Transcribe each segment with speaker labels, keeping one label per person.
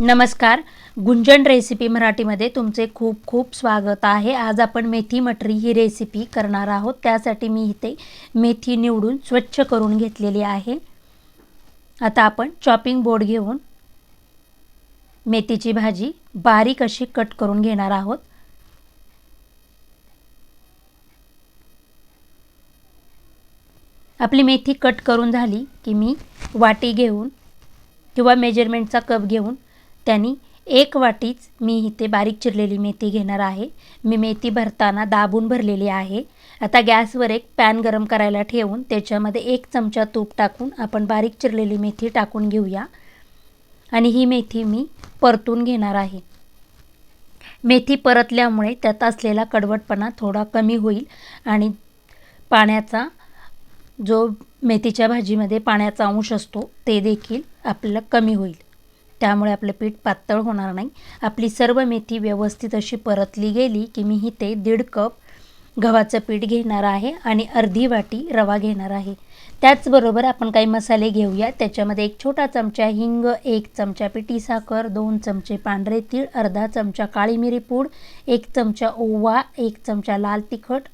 Speaker 1: नमस्कार. गुंजन रेसिपी मराठीमध्ये तुमचे खूप खूप स्वागत आहे. आज आपण मेथी मटरी ही रेसिपी करणार आहोत. त्यासाठी मी इथे मेथी निवडून स्वच्छ करून घेतलेली आहे. आता आपण चॉपिंग बोर्ड घेऊन मेथीची भाजी बारीक अशी कट करून घेणार आहोत. आपली मेथी कट करून झाली की मी वाटी घेऊन किंवा मेजरमेंटचा कप घेऊन त्यांनी एक वाटीच मी इथे बारीक चिरलेली मेथी घेणार आहे. मी मेथी भरताना दाबून भरलेली आहे. आता गॅसवर एक पॅन गरम करायला ठेवून त्याच्यामध्ये एक चमचा तूप टाकून आपण बारीक चिरलेली मेथी टाकून घेऊया. आणि ही मेथी मी परतून घेणार आहे. मेथी परतल्यामुळे त्यात असलेला कडवटपणा थोडा कमी होईल आणि पाण्याचा जो मेथीच्या भाजीमध्ये पाण्याचा अंश असतो ते देखील आपल्याला कमी होईल. त्यामुळे आपलं पीठ पातळ होणार नाही. आपली सर्व मेथी व्यवस्थित अशी परतली गेली की मी इथे दीड कप गव्हाचं पीठ घेणार आहे आणि अर्धी वाटी रवा घेणार आहे. त्याचबरोबर आपण काही मसाले घेऊया. त्याच्यामध्ये एक छोटा चमचा हिंग एक चमचा पिठी साखर दोन चमचे पांढरे तीळ अर्धा चमचा काळी मिरी पूड एक चमचा ओवा एक चमचा लाल तिखट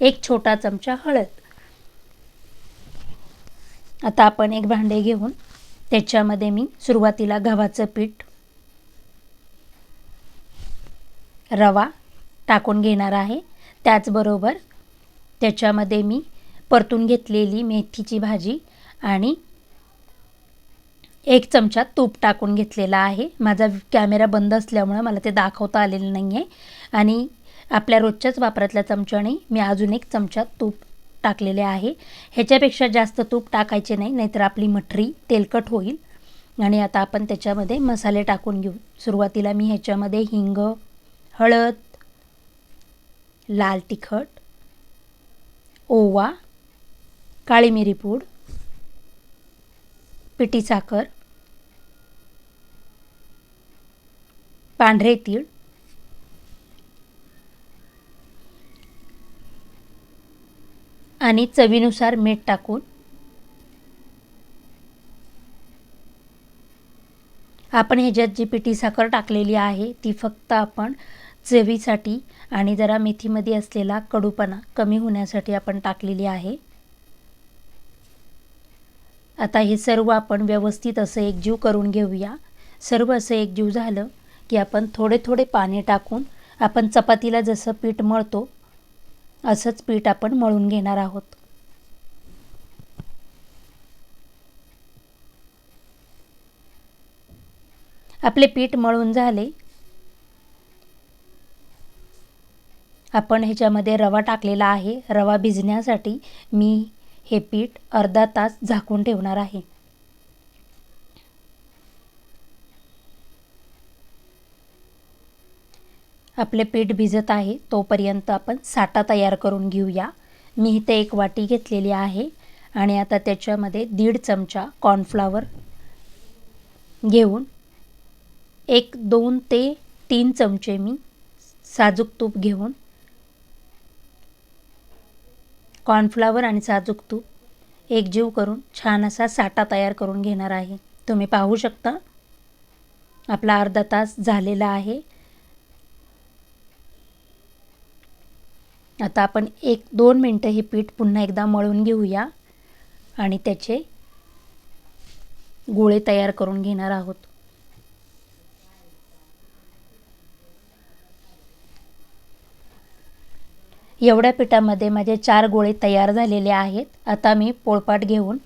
Speaker 1: एक छोटा चमचा हळद. आता आपण एक भांडे घेऊन त्याच्यामध्ये मी सुरुवातीला गव्हाचं पीठ रवा टाकून घेणार आहे. त्याचबरोबर त्याच्यामध्ये मी परतून घेतलेली मेथीची भाजी आणि एक चमचा तूप टाकून घेतलेला आहे. माझा कॅमेरा बंद असल्यामुळं मला ते दाखवता आलेलं नाही आहे आणि आपल्या रोजच्याच वापरातल्या चमच्याने मी अजून एक चमचा तूप टाकलेले आहे. ह्याच्यापेक्षा जास्त तूप टाकायचे नाही नाहीतर आपली मठरी तेलकट होईल. आणि आता आपण त्याच्यामध्ये मसाले टाकून घेऊ. सुरुवातीला मी ह्याच्यामध्ये हिंग हळद लाल तिखट ओवा काळी मिरी पूड पिठी साखर पांढरे तीळ आणि चवीनुसार मीठ टाकून. आपण ह्याच्यात जी पिठी साखर टाकलेली आहे ती फक्त आपण चवीसाठी आणि जरा मेथीमध्ये असलेला कडूपणा कमी होण्यासाठी आपण टाकलेली आहे. आता हे सर्व आपण व्यवस्थित असं एकजीव करून घेऊया. सर्व असं एकजीव झालं की आपण थोडे थोडे पाणी टाकून आपण चपातीला जसं पीठ मळतो असंच पीठ आपण मळून घेणार आहोत. आपले पीठ मळून झाले. आपण ह्याच्यामध्ये रवा टाकलेला आहे. रवा भिजण्यासाठी मी हे पीठ अर्धा तास झाकून ठेवणार आहे. आपले पीठ भिजत आहे तोपर्यंत आपण साठा तयार करून घेऊया. मी इथे एक वाटी घेतलेली आहे आणि आता त्याच्यामध्ये दीड चमचा कॉर्नफ्लावर घेऊन एक दोन ते तीन चमचे मी साजूक तूप घेऊन कॉर्नफ्लावर आणि साजूक तूप एकजीव करून छान असा साठा तयार करून घेणार आहे. तुम्ही पाहू शकता आपला अर्धा तास झालेला आहे. आता आपण एक दोन मिनटं हे पीठ पुन्हा एकदा मळून घेऊया आणि त्याचे गोळे तयार करून घेणार आहोत. एवढ्या पिठामध्ये माझे चार गोळे तयार झालेले आहेत. आता मी पोळपाट घेऊन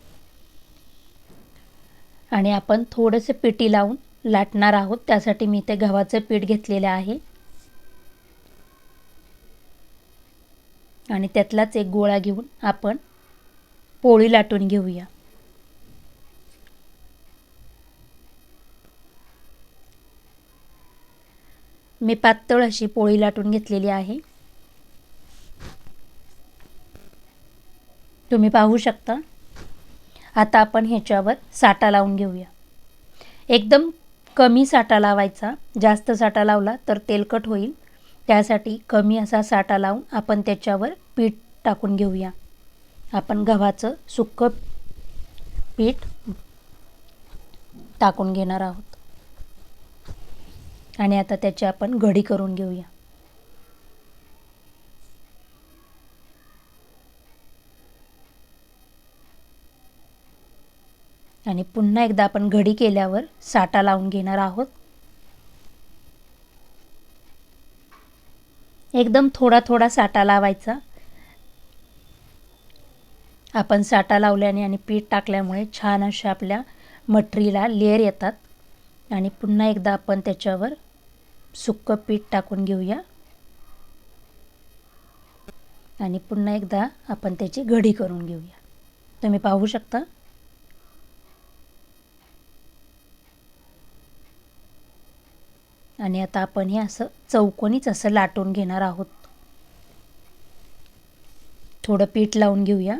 Speaker 1: आणि आपण थोडंसं पिठी लावून लाटणार आहोत. त्यासाठी मी ते गव्हाचं पीठ घेतलेलं आहे. आणि त्यातलाच एक गोळा घेऊन आपण पोळी लाटून घेऊया. मी पातळ अशी पोळी लाटून घेतलेली आहे. तुम्ही पाहू शकता. आता आपण ह्याच्यावर साठा लावून घेऊया. एकदम कमी साठा लावायचा. जास्त साठा लावला तर तेलकट होईल. त्यासाठी कमी असा साठा लावून आपण त्याच्यावर पीठ टाकून घेऊया. आपण गव्हाचं सुक्कं पीठ टाकून घेणार आहोत. आणि आता त्याची आपण घडी करून घेऊया. आणि पुन्हा एकदा आपण घडी केल्यावर साठा लावून घेणार आहोत. एकदम थोडा थोडा साठा लावायचा. आपण साठा लावल्याने आणि पीठ टाकल्यामुळे छान अशा आपल्या मटरीला लेअर येतात. आणि पुन्हा एकदा आपण त्याच्यावर सुक्कं पीठ टाकून घेऊया. आणि पुन्हा एकदा आपण त्याची घडी करून घेऊया. तुम्ही पाहू शकता? आणि आता आपण हे असं चौकोनीच असं लाटून घेणार आहोत. थोडं पीठ लावून घेऊया.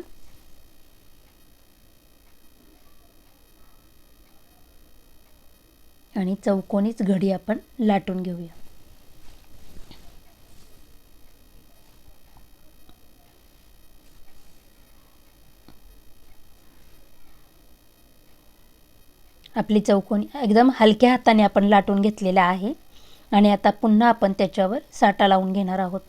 Speaker 1: आणि चौकोनीच घडी आपण लाटून घेऊया. आपली चौकोनी एकदम हलक्या हाताने आपण लाटून घेतलेला आहे. आणि आता पुन्हा आपण त्याच्यावर साठा लावून घेणार आहोत.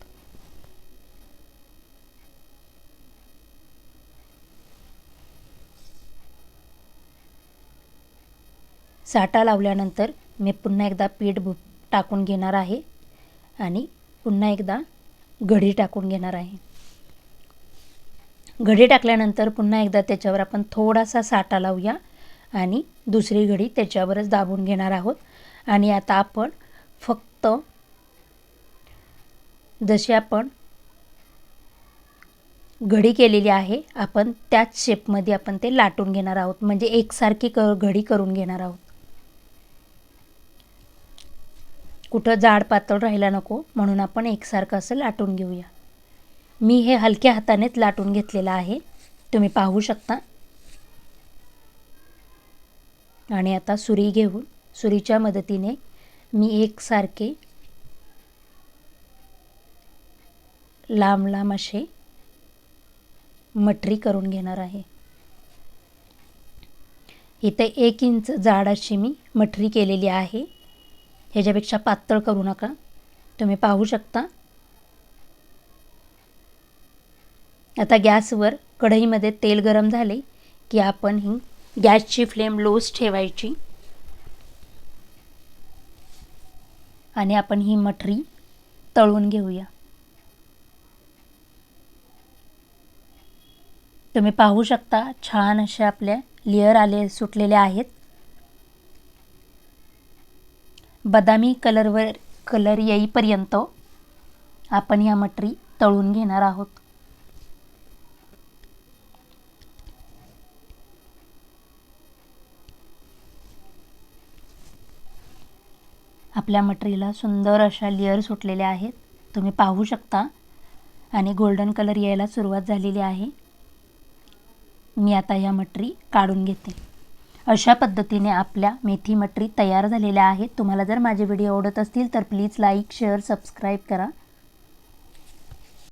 Speaker 1: साठा लावल्यानंतर मी पुन्हा एकदा पीठ भु टाकून घेणार आहे आणि पुन्हा एकदा घडी टाकून घेणार आहे. घडी टाकल्यानंतर पुन्हा एकदा त्याच्यावर आपण थोडासा साठा लावूया आणि दुसरी घडी त्याच्यावरच दाबून घेणार आहोत. आणि आता आपण फक्त जशी आपण घडी केलेली आहे आपण त्याच शेपमध्ये आपण ते लाटून घेणार आहोत. म्हणजे एकसारखी क घडी करून घेणार आहोत. कुठं जाड पातळ राहायला नको म्हणून आपण एकसारखं असं लाटून घेऊया. मी हे हलक्या हातानेच लाटून घेतलेलं आहे. तुम्ही पाहू शकता. आणि आता सुरी घेऊन सुरीच्या मदतीने मी एकसारखे लांब लांब असे मटरी करून घेणार आहे. इथे एक इंच जाड अशी मी मटरी केलेली आहे. ह्याच्यापेक्षा पातळ करू नका. तुम्ही पाहू शकता. आता गॅसवर कढईमध्ये तेल गरम झाले की आपण ही गॅसची फ्लेम लोच ठेवायची. आणि आपण ही मठरी तळून घेऊया. तुम्ही पाहू शकता छान असे आपल्या लेअर आले सुटलेले आहेत. बदामी कलरवर कलर येईपर्यंत आपण ह्या मटरी तळून घेणार आहोत. आपल्या मटरीला सुंदर अशा लेअर सुटलेल्या आहेत. तुम्ही पाहू शकता. आणि गोल्डन कलर यायला सुरुवात झालेली आहे. मी आता या मटरी काढून घेते. अशा पद्धतीने आपल्या मेथी मटरी तयार झालेल्या आहेत. तुम्हाला जर माझे व्हिडिओ आवडत असतील तर प्लीज लाईक शेअर सबस्क्राईब करा.